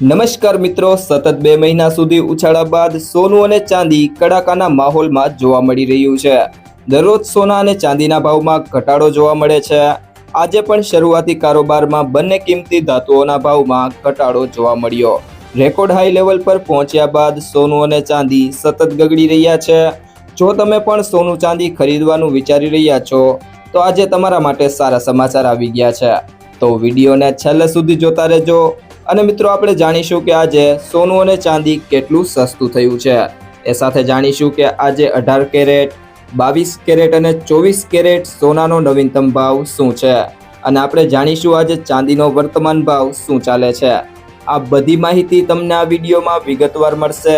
નમસ્કાર મિત્રો, સતત બે મહિના સુધી ઉછાળા બાદ સોનું અને ચાંદી કડાકાના માહોલમાં જોવા મળી રહ્યું છે. દરરોજ સોના અને ચાંદીના ભાવમાં ઘટાડો જોવા મળે છે. આજે પણ શરૂઆતી કારોબારમાં બંને કિંમતી ધાતુઓના ભાવમાં ઘટાડો જોવા મળ્યો. રેકોર્ડ હાઈ લેવલ પર પહોંચ્યા બાદ સોનું અને ચાંદી સતત ગગડી રહ્યા છે. જો તમે પણ સોનું ચાંદી ખરીદવાનું વિચારી રહ્યા છો, તો આજે તમારા માટે સારા સમાચાર આવી ગયા છે. તો વિડીયોને છેલ્લે સુધી જોતા રહેજો. અને મિત્રો, આપણે જાણીશું કે આજે સોનું અને ચાંદી કેટલું સસ્તું થયું છે. એ સાથે જાણીશું કે આજે અઢાર કેરેટ, બાવીસ કેરેટ અને ચોવીસ કેરેટ સોનાનો નવીનતમ ભાવ શું છે? અને આપણે જાણીશું આજે ચાંદીનો વર્તમાન ભાવ શું ચાલે છે. આ બધી માહિતી તમને આ વિડીયોમાં વિગતવાર મળશે.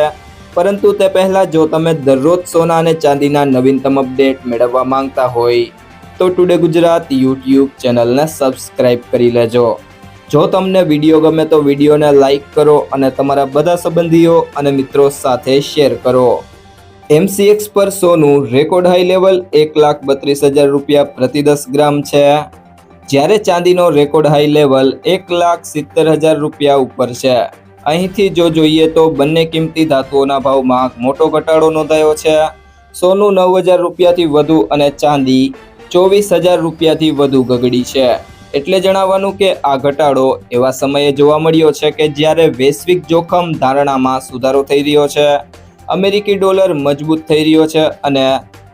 પરંતુ તે પહેલાં જો તમે દરરોજ સોના અને ચાંદીના નવીનતમ અપડેટ મેળવવા માંગતા હોય, તો ટુડે ગુજરાત યુટ્યુબ ચેનલને સબસ્ક્રાઇબ કરી લેજો. જો તમને વીડિયો ગમે તો વિડીયોને લાઈક કરો અને તમારા બધા સંબંધીઓ અને મિત્રો સાથે શેર કરો. એમસીએક્સ પર સોનું રેકોર્ડ હાઈ લેવલ એક લાખ બત્રીસ હજાર રૂપિયા પ્રતિ દસ ગ્રામ છે. જ્યારે ચાંદીનો રેકોર્ડ હાઈ લેવલ એક લાખ સિત્તેર હજાર રૂપિયા ઉપર છે. અહીંથી જો જોઈએ તો બંને કિંમતી ધાતુઓના ભાવમાં મોટો ઘટાડો નોંધાયો છે. સોનું નવ હજાર રૂપિયાથી વધુ અને ચાંદી ચોવીસ હજાર રૂપિયાથી વધુ ગગડી છે. એટલે જણાવવાનું કે આ ઘટાડો એવા સમયે જોવા મળ્યો છે કે જ્યારે વૈશ્વિક જોખમ ધારણામાં સુધારો થઈ રહ્યો છે, અમેરિકી ડોલર મજબૂત થઈ રહ્યો છે અને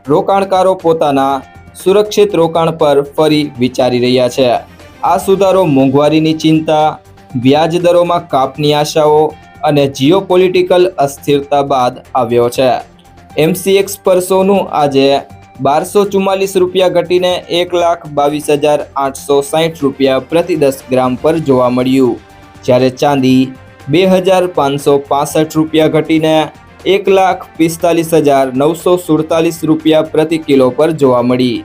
રોકાણકારો પોતાના સુરક્ષિત રોકાણ પર ફરી વિચારી રહ્યા છે. આ સુધારો મોંઘવારીની ચિંતા, વ્યાજ દરોમાં કાપની આશાઓ અને જીઓપોલિટિકલ અસ્થિરતા બાદ આવ્યો છે. એમસીએક્સ પર સોનું આજે બારસો ચુમ્માલીસ રૂપિયા ઘટીને એક લાખ બાવીસ હજાર આઠસો સાહીઠ રૂપિયા પ્રતિ દસ ગ્રામ પર જોવા મળ્યું. જ્યારે ચાંદી બે હજાર પાંચસો પાસઠ રૂપિયા ઘટીને એક લાખ પિસ્તાલીસ હજાર નવસો સુડતાલીસ રૂપિયા પ્રતિ કિલો પર જોવા મળી.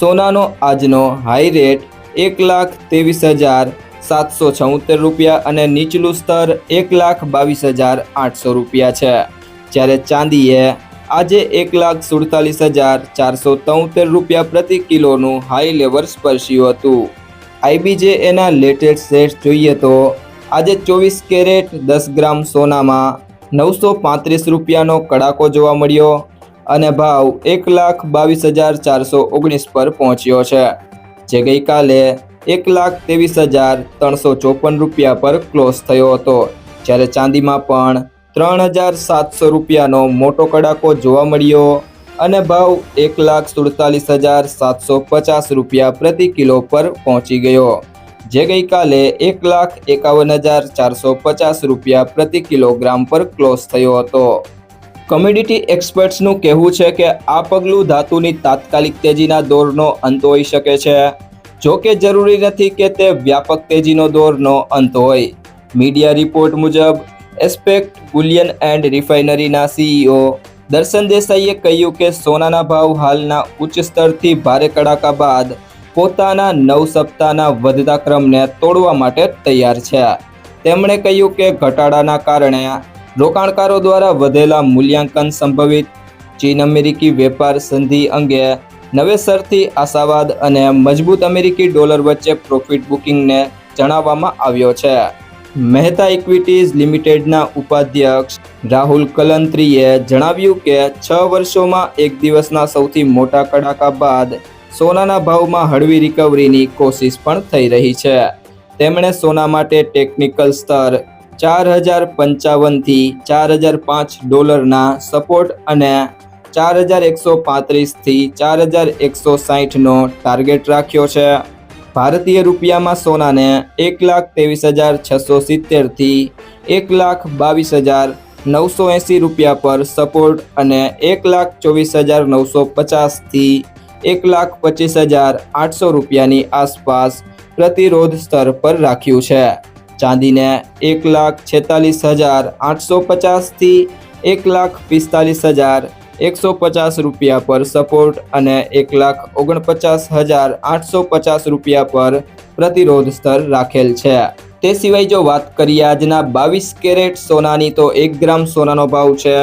સોનાનો આજનો હાઈ રેટ એક લાખ ત્રેવીસ હજાર સાતસો છોતેર રૂપિયા અને નીચલું સ્તર એક લાખ બાવીસ હજાર આઠસો રૂપિયા છે. જ્યારે ચાંદીએ આજે એક લાખ સુડતાલીસ હજાર ચારસો તોતેર રૂપિયા પ્રતિ કિલોનું હાઈ લેવલ સ્પર્શ્યું હતું. આઈબીજે એના લેટેસ્ટ રેટ જોઈએ તો આજે ચોવીસ કેરેટ દસ ગ્રામ સોનામાં નવસો પાંત્રીસ રૂપિયાનો કડાકો જોવા મળ્યો અને ભાવ એક લાખ બાવીસ હજાર ચારસો ઓગણીસ પર પહોંચ્યો છે, જે ગઈકાલે એક લાખ ત્રેવીસ હજાર ત્રણસો ચોપન રૂપિયા પર ક્લોઝ થયો હતો. જ્યારે ચાંદીમાં પણ ત્રણ હજાર સાતસો રૂપિયાનો મોટો કડાકો જોવા મળ્યો અને ભાવ એક લાખ સુડતાલીસ હજાર સાતસો પચાસ રૂપિયા પ્રતિ કિલો પર પહોંચી ગયો. જે ગઈકાલે એક લાખ એકાવન હજાર ચારસો પચાસ રૂપિયા પ્રતિ કિલોગ્રામ પર ક્લોઝ થયો હતો. કોમ્યુડિટી એક્સપર્ટ્સનું કહેવું છે કે આ પગલું ધાતુની તાત્કાલિક તેજીના દોરનો અંત હોઈ શકે છે. જો કે જરૂરી નથી કે તે વ્યાપક તેજીનો દોરનો અંત હોય. મીડિયા રિપોર્ટ મુજબ, એસ્પેક્ટ બુલિયન એન્ડ રિફાઇનરીના સીઈઓ દર્શન દેસાઈએ કહ્યું કે સોનાના ભાવ હાલના ઉચ્ચ સ્તરથી ભારે કડાકા બાદ પોતાના નવ સપ્તાહના વધતા ક્રમને તોડવા માટે તૈયાર છે. તેમણે કહ્યું કે ઘટાડાના કારણે રોકાણકારો દ્વારા વધેલા મૂલ્યાંકન સંભવિત ચીન અમેરિકી વેપાર સંધિ અંગે નવેસરથી આશાવાદ અને મજબૂત અમેરિકી ડોલર વચ્ચે પ્રોફિટ બુકિંગને જણાવવામાં આવ્યો છે. મહેતા ઇક્વિટીઝ લિમિટેડના ઉપાધ્યક્ષ રાહુલ કલંત્રીએ જણાવ્યું કે છ વર્ષોમાં એક દિવસના સૌથી મોટા કડાકા બાદ સોનાના ભાવમાં હળવી રિકવરીની કોશિશ પણ થઈ રહી છે. તેમણે સોના માટે ટેકનિકલ સ્તર ચાર હજાર પંચાવનથી ચાર હજાર પાંચ ડોલરના સપોર્ટ અને ચાર હજાર એકસો પાંત્રીસથી ચાર હજાર એકસો સાહીઠનો ટાર્ગેટ રાખ્યો છે. ભારતીય રૂપિયામાં સોનાને એક લાખ ત્રેવીસ હજાર છસો સિત્તેરથી એક લાખ બાવીસ હજાર નવસો એંસી રૂપિયા પર સપોર્ટ અને એક લાખ ચોવીસ હજાર નવસો પચાસથી એક લાખ પચીસ હજાર આઠસો રૂપિયાની આસપાસ પ્રતિરોધ સ્તર પર રાખ્યું છે. ચાંદીને એક લાખ છેતાલીસ હજાર આઠસો પચાસથી એક લાખ પિસ્તાલીસ હજાર એકસો પચાસ રૂપિયા પર સપોર્ટ અને એક લાખ ઓગણપચાસ હજાર આઠસો પચાસ રૂપિયા પર પ્રતિરોધ સ્તર રાખેલ છે. તે સિવાય જો વાત કરીએ આજના બાવીસ કેરેટ સોનાની તો એક ગ્રામ સોનાનો ભાવ છે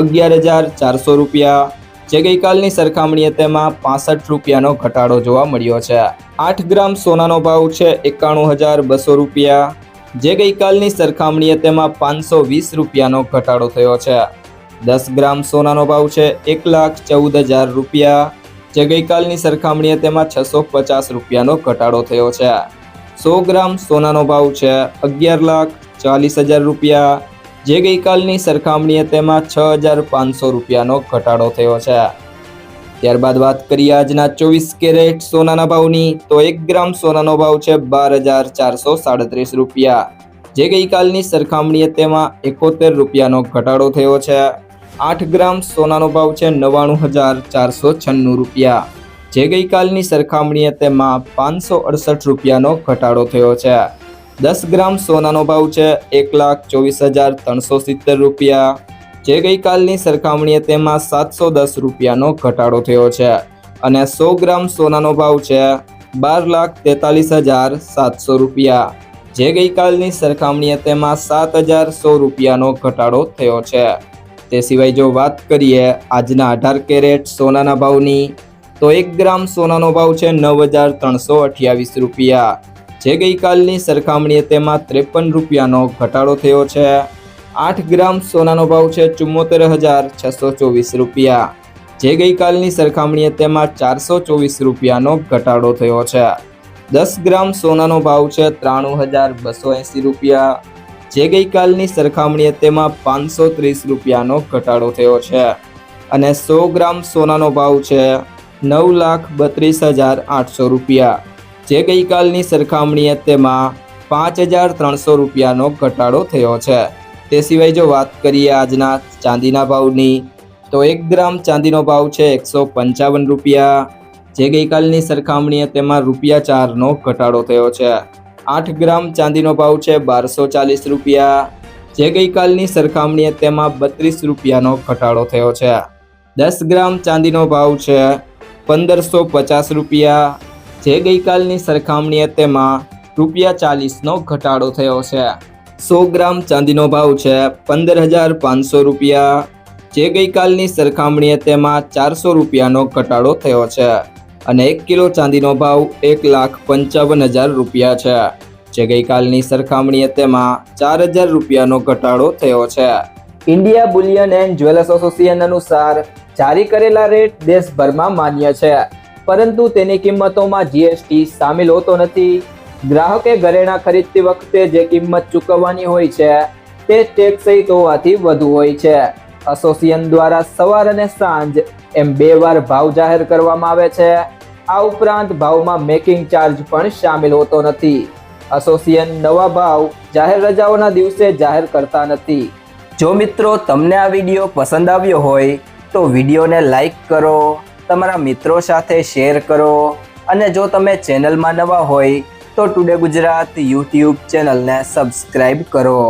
અગિયાર હજાર ચારસો રૂપિયા. જે ગઈકાલની સરખામણીએ તેમાં પાસઠ રૂપિયાનો ઘટાડો જોવા મળ્યો છે. આઠ ગ્રામ સોનાનો ભાવ છે એકાણું હજાર બસો રૂપિયા. જે ગઈકાલની સરખામણીએ તેમાં પાંચસો વીસ રૂપિયાનો ઘટાડો થયો છે. દસ ગ્રામ સોનાનો ભાવ છે એક લાખ ચૌદ હજાર રૂપિયા. જે ગઈકાલની સરખામણીએ તેમાં છસો પચાસ રૂપિયાનો ઘટાડો થયો છે. સો ગ્રામ સોનાનો ભાવ છે અગિયાર લાખ ચાલીસ હજાર રૂપિયા. જે ગઈકાલની સરખામણીએ તેમાં છ હજાર પાંચસો રૂપિયાનો ઘટાડો થયો છે. ત્યારબાદ વાત કરીએ આજના ચોવીસ કેરેટ સોનાના ભાવની, તો એક ગ્રામ સોનાનો ભાવ છે બાર હજાર ચારસો સાડત્રીસ રૂપિયા. જે ગઈકાલની સરખામણીએ તેમાં એકોતેર રૂપિયાનો ઘટાડો થયો છે. આઠ ગ્રામ સોનાનો ભાવ છે નવ્વાણું હજાર ચારસો છન્નું રૂપિયા. જે ગઈકાલની સરખામણીએ તેમાં પાંચસો અડસઠ રૂપિયાનો ઘટાડો થયો છે. દસ ગ્રામ સોનાનો ભાવ છે એક લાખ ચોવીસ હજાર ત્રણસો સિત્તેર રૂપિયા. જે ગઈકાલની સરખામણીએ તેમાં સાતસો દસ રૂપિયાનો ઘટાડો થયો છે અને સો ગ્રામ સોનાનો ભાવ છે બાર લાખ તેતાલીસ હજાર સાતસો રૂપિયા. જે ગઈકાલની સરખામણીએ તેમાં સાત હજાર સો રૂપિયાનો ઘટાડો થયો છે. તે સિવાય જો વાત કરીએ આજના અઢાર કેરેટ સોનાના ભાવની, તો એક ગ્રામ સોનાનો ભાવ છે નવ હજાર ત્રણસો અઠ્યાવીસ રૂપિયા. જે ગઈકાલની સરખામણીએ તેમાં ત્રેપન રૂપિયાનો ઘટાડો થયો છે. આઠ ગ્રામ સોનાનો ભાવ છે ચુમ્મોતેર હજાર છસો ચોવીસ રૂપિયા. જે ગઈકાલની સરખામણીએ તેમાં ચારસો ચોવીસ રૂપિયાનો ઘટાડો થયો છે. દસ ગ્રામ સોનાનો ભાવ છે ત્રાણું હજાર બસો એંસી રૂપિયા. જે ગઈકાલની સરખામણીએ તેમાં પાંચસો ત્રીસ રૂપિયાનો ઘટાડો થયો છે અને સો ગ્રામ સોનાનો ભાવ છે નવ લાખ બત્રીસ હજાર આઠસો રૂપિયા. જે ગઈકાલની સરખામણીએ તેમાં પાંચ હજાર ત્રણસો રૂપિયાનો ઘટાડો થયો છે. તે સિવાય જો વાત કરીએ આજના ચાંદીના ભાવની, તો એક ગ્રામ ચાંદીનો ભાવ છે એકસો પંચાવન રૂપિયા. જે ગઈકાલની સરખામણીએ તેમાં રૂપિયા ચારનો ઘટાડો થયો છે. આઠ ગ્રામ ચાંદીનો ભાવ છે બારસો ચાલીસ રૂપિયા. જે ગઈકાલની સરખામણીએ તેમાં બત્રીસ રૂપિયાનો ઘટાડો થયો છે. દસ ગ્રામ ચાંદીનો ભાવ છે પંદરસો પચાસ રૂપિયા. જે ગઈકાલની સરખામણીએ તેમાં રૂપિયા ચાલીસનો ઘટાડો થયો છે. સો ગ્રામ ચાંદીનો ભાવ છે પંદર હજાર પાંચસો રૂપિયા. જે ગઈકાલની સરખામણીએ તેમાં ચારસો રૂપિયાનો ઘટાડો થયો છે. અને એક કિલો ચાંદીનો ભાવ એક લાખ પંચાવન હજાર રૂપિયા છે, જે ગઈકાલની સરખામણીએ તેમાં ચાર હજાર રૂપિયાનો ઘટાડો થયો છે. India bullion and jewellers association અનુસાર જારી કરેલા રેટ દેશભરમાં માન્ય છે, પરંતુ તેની કિંમતોમાં જીએસટી સામેલ હોતો નથી. ગ્રાહકે ઘરેણાં ખરીદતી વખતે જે કિંમત ચૂકવવાની હોય છે, તે ટેક્સ સહિત હોવાથી વધુ હોય છે. એસોસિએશન દ્વારા સવાર અને સાંજ એમ બે વાર ભાવ જાહેર કરવામાં આવે છે. આ ઉપરાંત ભાવમાં મેકિંગ ચાર્જ પણ સામેલ હોતો નથી. એસોસિએશન નવા ભાવ જાહેર રજાઓના દિવસે જાહેર કરતા નથી. જો મિત્રો તમને આ વીડિયો પસંદ આવ્યો હોય, તો વિડીયોને લાઈક કરો, તમારા મિત્રો સાથે શેર કરો, અને જો તમે ચેનલમાં નવા હોય, તો ટુડે ગુજરાત યુટ્યુબ ચેનલને સબસ્ક્રાઈબ કરો.